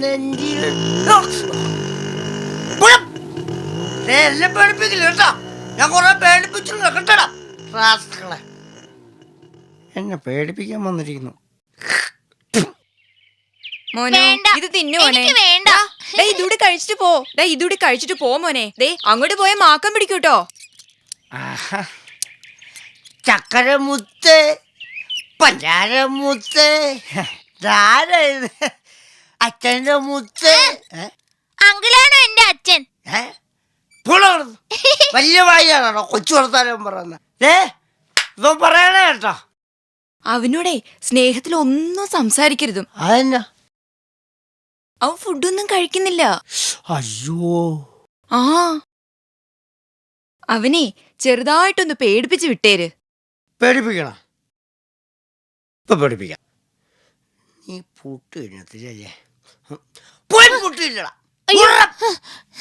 നെഞ്ചിൽ എന്നെ പേടിപ്പിക്കില്ല കേട്ടോ ഞാൻ കുറെ പേടിപ്പിച്ചിട്ടുണ്ട് കേട്ടടാ റാസ്കളെ എന്നെ പേടിപ്പിക്കാൻ വന്നിരിക്കുന്നു മോനോ. ഇത് തിന്നു മോനെ. എനിക്ക് വേണ്ട. ദേ ഇതൂടി കഴിച്ചിട്ട് പോ. ദേ ഇതൂടെ കഴിച്ചിട്ട് പോ മോനെ. ദേ അങ്ങോട്ട് പോയ മാക്കം പിടിക്കൂട്ടോ. ചക്കര മുത്ത് പഞ്ചാരമുത്ത്. ധാരാ ഇത്? അച്ഛന്റെ മുത്ത്? അങ്കിളാണോ എന്റെ അച്ഛൻ. വലിയ വായിയാണോ? കൊച്ചു വർത്താനം പറയുന്നത്. ഏ ഇവ പറയണേ കേട്ടോ. അവനോടെ സ്നേഹത്തിൽ ഒന്നും സംസാരിക്കരുതും. അതെന്നാ? അവൻ ഫുഡൊന്നും കഴിക്കുന്നില്ല. അയ്യോ. ആ. അവനെ ചെറുതായിട്ടൊന്ന് പേടിപ്പിച്ച് വിട്ടേര്. പേടിപ്പിക്കണം. ഇപ്പൊ പേടിപ്പിക്കാം. നീ പൂട്ട് കഴിഞ്ഞത്തില്ലേ പോയി പുട്ട്.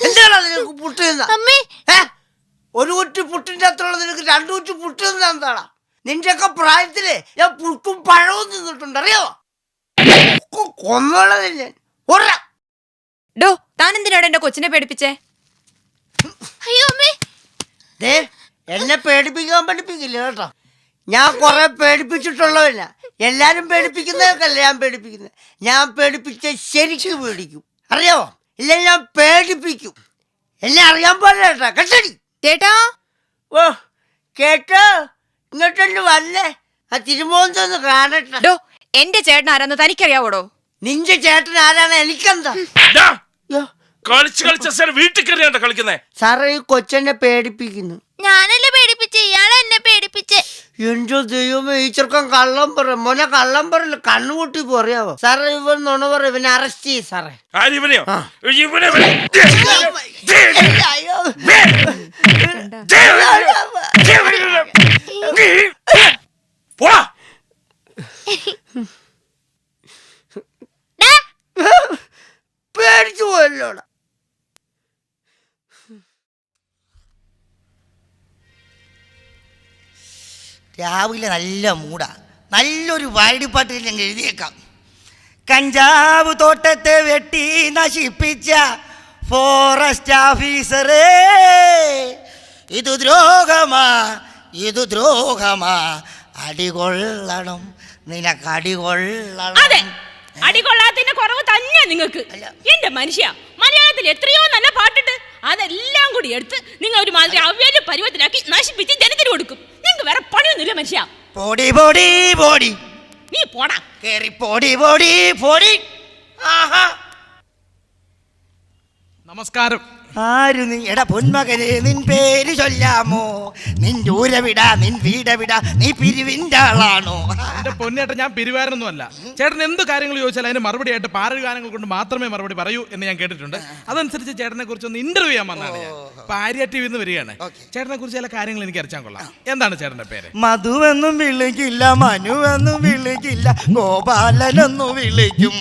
എന്താണ് നിനക്ക് പുട്ട് തിന്ന? അമ്മേ. ഒരു കുറ്റി പുട്ടിന്റെ അത്രയുള്ള നിനക്ക് രണ്ടു കുറ്റി പുട്ട് തിന്ന എന്താടാ? നിന്റെയൊക്കെ പ്രായത്തിൽ ഞാൻ പുട്ടും പഴവും തിന്നിട്ടുണ്ട് അറിയോ? കൊന്നോളത് ഞാൻ. ഉറ. ഡോ താൻ എന്തിനാണ് എന്റെ കൊച്ചിനെ പേടിപ്പിച്ചേ? അയ്യോ അമ്മേ. ദേ എന്നെ പേടിപ്പിക്കാൻ പഠിപ്പിക്കില്ല കേട്ടോ? ഞാൻ കുറെ പേടിപ്പിച്ചിട്ടുള്ളവല്ല എല്ലാരും പേടിപ്പിക്കുന്നതൊക്കെയല്ല ഞാൻ പേടിപ്പിക്കുന്നത്? ഞാൻ പേടിപ്പിച്ച ശരിക്ക് പേടിക്കും. അറിയാമോ ഇല്ല ഞാൻ പേടിപ്പിക്കും. എന്നെ അറിയാൻ പാടില്ല കേട്ടോ. കെട്ടടി. ചേട്ടാ? ഓ കേട്ടോ ഇങ്ങോട്ടൊന്ന് വന്നേ. ആ തിരുമോന്തൊന്ന് കാണട്ടെ. ഡോ എന്റെ ചേട്ടൻ ആരാന്ന് തനിക്കറിയാവോടോ? നിന്റെ ചേട്ടൻ ആരാണ് എനിക്കെന്താ? കളിച്ച് കളിച്ച സാർ വീട്ടിൽ കയറിയാണ്ട കളിക്കുന്നേ? സാറേ ഈ കൊച്ചെന്നെ പേടിപ്പിക്കുന്നു. ഞാനല്ലേ പേടിപ്പിച്ച് ഇയാളെ എന്നെ പേടിപ്പിച്ച് എന്റെ ദൈവമേ ഈ ചെറുക്കൻ കള്ളം പറ മോനെ കള്ളം പറയില്ല കണ്ണുകൂട്ടി പറയാവോ സാറേ ഇവൻ നുണ പറ ഇവനെ അറസ്റ്റ് ചെയ്യ സാറേ ആര് ഇവനെയോ. ഇവനെ അയ്യോ. രാവിലെ നല്ല മൂടാ. നല്ലൊരു വായടിപ്പാട്ട് ഞങ്ങൾ എഴുതിയേക്കാം. കഞ്ചാവ് തോട്ടത്തെ വെട്ടി നശിപ്പിച്ച ഫോറസ്റ്റ് ഓഫീസറേ ഇത് ദ്രോഹമാ ഇത് ദ്രോഹമാ. അടികൊള്ളണം നിനക്ക് അടികൊള്ളണം. അതെ അടികൊള്ളാത്തതിന്റെ കുറവ് തന്നെ നിങ്ങൾക്ക്. എന്റെ മനുഷ്യ മലയാളത്തിൽ എത്രയോ നല്ല പാട്ടുണ്ട്. അതെല്ലാം കൂടി എടുത്ത് നിങ്ങൾ ഒരു മാതിരി അവ്യാജ പരുവത്തിലാക്കി നശിപ്പിച്ച് ജനത്തിന് കൊടുക്കും. വേറെ പണിയൊന്നുമില്ല മനുഷ്യ. പൊടി പൊടി പൊടി. നീ പോടാ. കേറി പൊടി പൊടി പൊടി. ആഹാ. നമസ്കാരം. ആരു നീ എടാ പൊന്മകനെ നിൻ പേര് ചൊല്ലാമോ? നിൻ ദൂരവിടാ നിൻ വീടവിടാ നീ പിരിവിന്റെ ആളാണോ എന്റെ പൊന്നേട്ട ഞാൻ പിരിവാരൊന്നും അല്ല ചേട്ടൻ എന്ത് കാര്യങ്ങൾ ചോദിച്ചാൽ അതിന് മറുപടി ആയിട്ട് പാരൽ ഗാനങ്ങൾ കൊണ്ട് മാത്രമേ മറുപടി പറയൂ എന്ന് ഞാൻ കേട്ടിട്ടുണ്ട്. അതനുസരിച്ച് ചേട്ടനെ കുറിച്ച് ഒന്ന് ഇന്റർവ്യൂ ചെയ്യാൻ വന്നതാണ് ഞാൻ. ഇപ്പൊ ആര്യ ടി വിന്ന് വരികയാണ്. ചേട്ടനെ കുറിച്ച് ചില കാര്യങ്ങൾ എനിക്ക് അറിയാൻ കൊള്ളാം. എന്താണ് ചേട്ടന്റെ പേര്? മധുവെന്നും വിളിക്കില്ല മനുവെന്നും വിളിക്കില്ല ഗോപാലനെന്നു വിളിക്കും.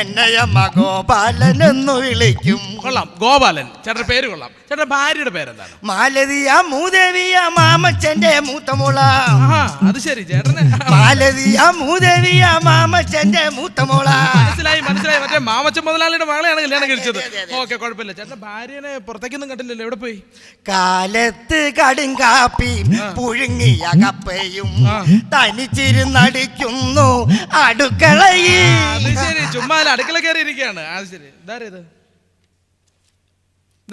എന്നയമ്മ ഗോപാലനെന്നു വിളിക്കും. കൊള്ളാം. ഗോപാലൻ. ചേട്ടന്റെ പേര് കൊള്ളാം. ചേട്ടൻ ഭാര്യയുടെ പേരെന്താണ്? മാലതിയ മൂദേവിയ മാമച്ചന്റെ മൂത്തമോള. മോള അത് ശരി ചേട്ടന്. മാലതിയ മൂദേവിയ മാമച്ചന്റെ മൂത്ത മൂത്തമോള. മനസ്സിലായി മനസ്സിലായി. മറ്റേ മാമച്ചൻ മുതലാളിയുടെ മകളെയാണ് കല്യാണം കഴിച്ചത്. ഓക്കെ കുഴപ്പമില്ല. ചേട്ടന്റെ ഭാര്യനെ പുറത്തേക്കൊന്നും കണ്ടില്ലല്ലോ എവിടെ പോയി? കാലത്ത് കടുങ്കാപ്പിയും പുഴുങ്ങിയ കപ്പയും. തനിച്ചിരുന്നടിക്കുന്നു അടുക്കളയിൽ. അത് ശരി ചുമ്മാ അടുക്കള കയറി ഇരിക്കുകയാണ് അത് ശരി. ഇതാരാ ഇത് ഇതെന്താ ശ്ശെടാ.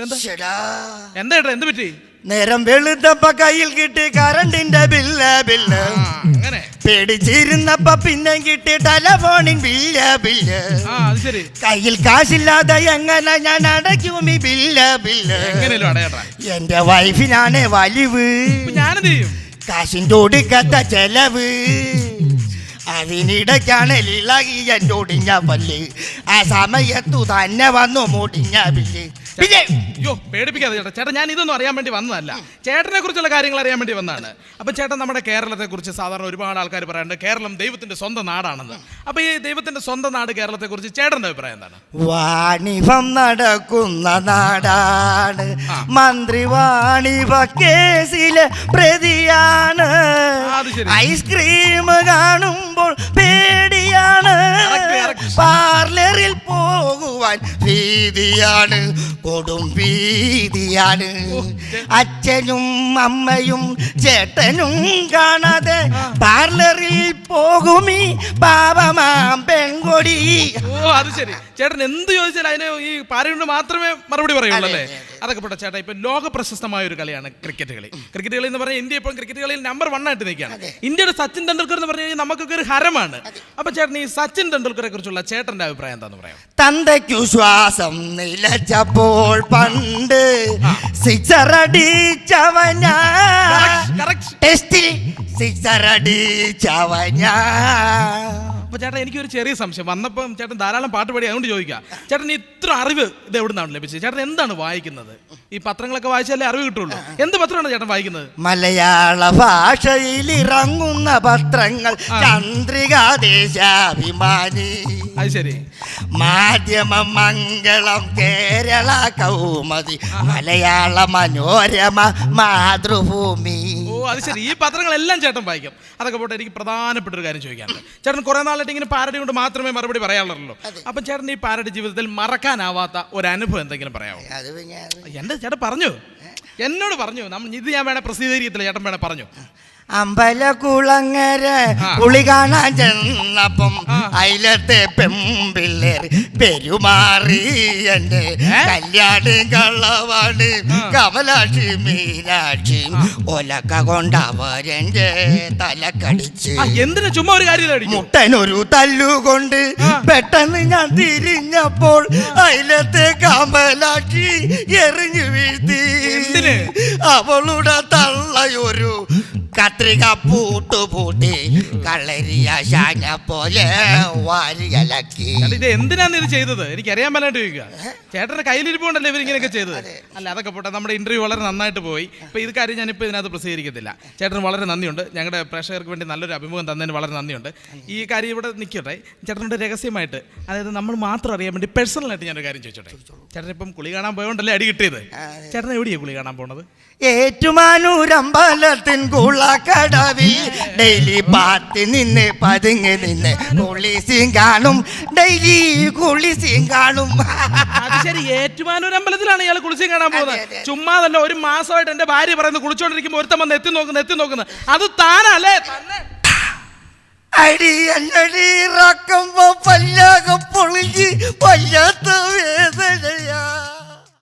എന്താ ഏട്ടാ എന്ത് പറ്റി? നേരം വെളുത്തപ്പ കയ്യിൽ കിട്ടി കറണ്ടിന്റെ ബില്ല് ബില്ല്. അങ്ങനെ. പേടിച്ചിരുന്നപ്പ പിന്നെ കിട്ടി ടെലഫോണിൻ ബില്ല് ബില്ല്. കയ്യിൽ കാശില്ലാതെ എങ്ങനെ ഞാൻ അടയ്ക്കും ഈ ബില്ല് ബില്ല്? എന്റെ വൈഫിനാണ് വലിവ്. കാശിന്റെ ഒടുക്കത്ത ചെലവ്. അതിനിടയ്ക്കാണ് ഒടിഞ്ഞ പല്ല്. ആ സമയത്തു തന്നെ വന്നു മുടിഞ്ഞ പല്ല്. പിന്നെ അയ്യോ പേടിപ്പിക്കാതെ ചേട്ടാ. ചേട്ടാ ഞാൻ ഇതൊന്നും അറിയാൻ വേണ്ടി വന്നതല്ല. ചേട്ടനെ കുറിച്ചുള്ള കാര്യങ്ങൾ അറിയാൻ വേണ്ടി വന്നതാണ് അപ്പൊ ചേട്ടൻ നമ്മുടെ കേരളത്തെ കുറിച്ച് സാധാരണ ഒരുപാട് ആൾക്കാർ പറയാറുണ്ട്. കേരളം ദൈവത്തിന്റെ സ്വന്തം നാടാണെന്ന്. അപ്പൊ ഈ ദൈവത്തിന്റെ സ്വന്തം നാട് കേരളത്തെ കുറിച്ച് ചേട്ടന്റെ അഭിപ്രായം എന്താണ്? വാണിഭം നടക്കുന്ന നാടാണ്. മന്ത്രി വാണിഭ കേസിലെ പ്രതിയാണ്. ആ. ഐസ്ക്രീം കാണുമ്പോൾ പേടിയാണ് പാർലറിൽ പോകുവാൻ ഭീതിയാണ്. കൊടും ഭീതിയാണ്. അച്ഛനും അമ്മയും ചേട്ടനും കാണാതെ പാർലറിൽ പോകുമീ പാപമാം പെൺകൊടി ഓ അത് ശരി. ചേട്ടൻ എന്ത് ചോദിച്ചാൽ അതിന് ഈ പാരയുണ്ട് മാത്രമേ മറുപടി പറയുള്ളൂ അല്ലേ? അതൊക്കെ പോട്ടെ ചേട്ടാ ഇപ്പൊ ലോക പ്രശസ്തമായ ഒരു കളിയാണ് ക്രിക്കറ്റ് കളി. ക്രിക്കറ്റ് കളി എന്ന് പറഞ്ഞാൽ ഇന്ത്യ ഇപ്പോൾ ക്രിക്കറ്റ് കളിയിൽ നമ്പർ വൺ ആയിട്ട് നിൽക്കുകയാണ്. ഇന്ത്യയുടെ സച്ചിൻ ടെണ്ടുൽക്കർ എന്ന് പറഞ്ഞു കഴിഞ്ഞാൽ നമുക്കൊക്കെ ഒരു ഹരമാണ്. അപ്പൊ ചേട്ടൻ ഈ സച്ചിൻ ടെണ്ടുൽക്കറെ കുറിച്ചുള്ള ചേട്ടന്റെ അഭിപ്രായം എന്താന്ന് പറയാം തന്തയ്ക്കു ശ്വാസം നിലച്ചപ്പോൾ പണ്ട് സിക്സർ അടിച്ചവനാ. ടെസ്റ്റിൽ സിക്സർ അടിച്ചവനാ. അപ്പൊ ചേട്ടാ എനിക്കൊരു ചെറിയ സംശയം. വന്നപ്പം ചേട്ടൻ ധാരാളം പാട്ട് പാടി അതുകൊണ്ട് ചോദിക്കാം. ചേട്ടൻ ഇത്ര അറിവ് ഇത് എവിടെ നിന്നാണ് ലഭിച്ചത്? ചേട്ടൻ എന്താണ് വായിക്കുന്നത്? ഈ പത്രങ്ങളൊക്കെ വായിച്ചാലേ അറിവ് കിട്ടുള്ളൂ. എന്ത് പത്രമാണ് ചേട്ടൻ വായിക്കുന്നത്? മലയാള ഭാഷയിൽ ഇറങ്ങുന്ന പത്രങ്ങൾ ചന്ദ്രിക ദേശാഭിമാനി. അത് ശരി. മാധ്യമ മംഗളം കേരള കൗമതി മലയാള മനോരമ മാതൃഭൂമി. അത് ശരി ഈ പത്രങ്ങളെല്ലാം ചേട്ടൻ വായിക്കും. അതൊക്കെ പോട്ടെ എനിക്ക് പ്രധാനപ്പെട്ട ഒരു കാര്യം ചോദിക്കാനുണ്ട് ചേട്ടൻ കുറെ നാളായിട്ട് ഇങ്ങനെ പാരഡി കൊണ്ട് മാത്രമേ മറുപടി പറയാറുള്ളൂ. അപ്പം ചേട്ടൻ ഈ പാരഡി ജീവിതത്തിൽ മറക്കാനാവാത്ത ഒരു അനുഭവം എന്തെങ്കിലും പറയാമോ എന്റെ ചേട്ടൻ പറഞ്ഞു. എന്നോട് പറഞ്ഞു. നമ്മൾ ഇത് ഞാൻ വേണേ പ്രസിദ്ധീകരിക്കത്തില്ല ചേട്ടൻ വേണേ പറഞ്ഞു. അമ്പലകുളങ്ങര. കുളി കാണാൻ ചെന്നപ്പം അയിലത്തെ പെമ്പിള്ളേർ പെരുമാറി എന്റെ കല്യാണി കള്ളവാണ് കമലാക്ഷി മീനാക്ഷി ഒലക്ക കൊണ്ടവരെന്റെ തലക്കടിച്ച്. എന്തിനാ ചുമ്മാ ഒരു കാര്യം മുട്ടനൊരു തല്ലുകൊണ്ട് പെട്ടെന്ന് ഞാൻ തിരിഞ്ഞപ്പോൾ അയിലത്തെ കമലാക്ഷി എറിഞ്ഞു വീഴ്ത്തി? അവളുടെ തള്ളയൊരു കത്രിക പൂട്ടു പൂട്ടി കളരിയ ശാന പോലെ വാരിയലക്കി ഇത് എന്തിനാണ് ഇത് ചെയ്തത്? എനിക്ക് അറിയാൻ മേലാണ്ട് ചോദിക്കുക. ചേട്ടന്റെ കയ്യിലിരിപ്പുണ്ടല്ലോ ഇവരിങ്ങനെയൊക്കെ ചെയ്തത്. അല്ല അതൊക്കെ പോട്ടെ. നമ്മുടെ ഇന്റർവ്യൂ വളരെ നന്നായിട്ട് പോയി. ഇപ്പൊ ഇത് കാര്യം ഞാനിപ്പോൾ ഇതിനകത്ത് പ്രസിദ്ധീകരിക്കത്തില്ല. ചേട്ടന് വളരെ നന്ദിയുണ്ട്. ഞങ്ങളുടെ പ്രേക്ഷകർക്ക് വേണ്ടി നല്ലൊരു അഭിമുഖം തന്നതിന് വളരെ നന്ദിയുണ്ട്. ഈ കാര്യം ഇവിടെ നിൽക്കട്ടെ ചേട്ടനോട് രഹസ്യമായിട്ട് അതായത് നമ്മൾ മാത്രം അറിയാൻ വേണ്ടി പേഴ്സണലായിട്ട് ഞാനൊരു കാര്യം ചോദിച്ചോട്ടെ. ചേട്ടൻ ഇപ്പം കുളി കാണാൻ പോയോണ്ടല്ലേ അടി കിട്ടിയത്? ചേട്ടൻ എവിടെയാണ് കുളി കാണാൻ പോണത്? ഏറ്റുമാനൂരമ്പലത്തിൻ കുളക്കടവിൽ ഡെയിലി പാത്ത് നിന്ന് പതുങ്ങി നിന്ന് കുളിസിയും കാണും ഡെയിലി കുളിസിയും കാണും. അത് ശരി ഏറ്റുമാനൂർ അമ്പലത്തിലാണ് ഇയാൾ കുളിച്ചും കാണാൻ പോകുന്നത്. ചുമ്മാ തന്നെ ഒരു മാസമായിട്ട് എന്റെ ഭാര്യ പറയുന്നത് കുളിച്ചോണ്ടിരിക്കുമ്പോൾ ഒരുത്തം വന്ന് എത്തി നോക്കുന്നു എത്തി നോക്കുന്നത് അത് താനല്ലേ അടി അല്ലടി ഇറക്കുമ്പോ പല്ലാകെ പൊളിഞ്ഞ് പല്ലാത്ത വേദനയാ.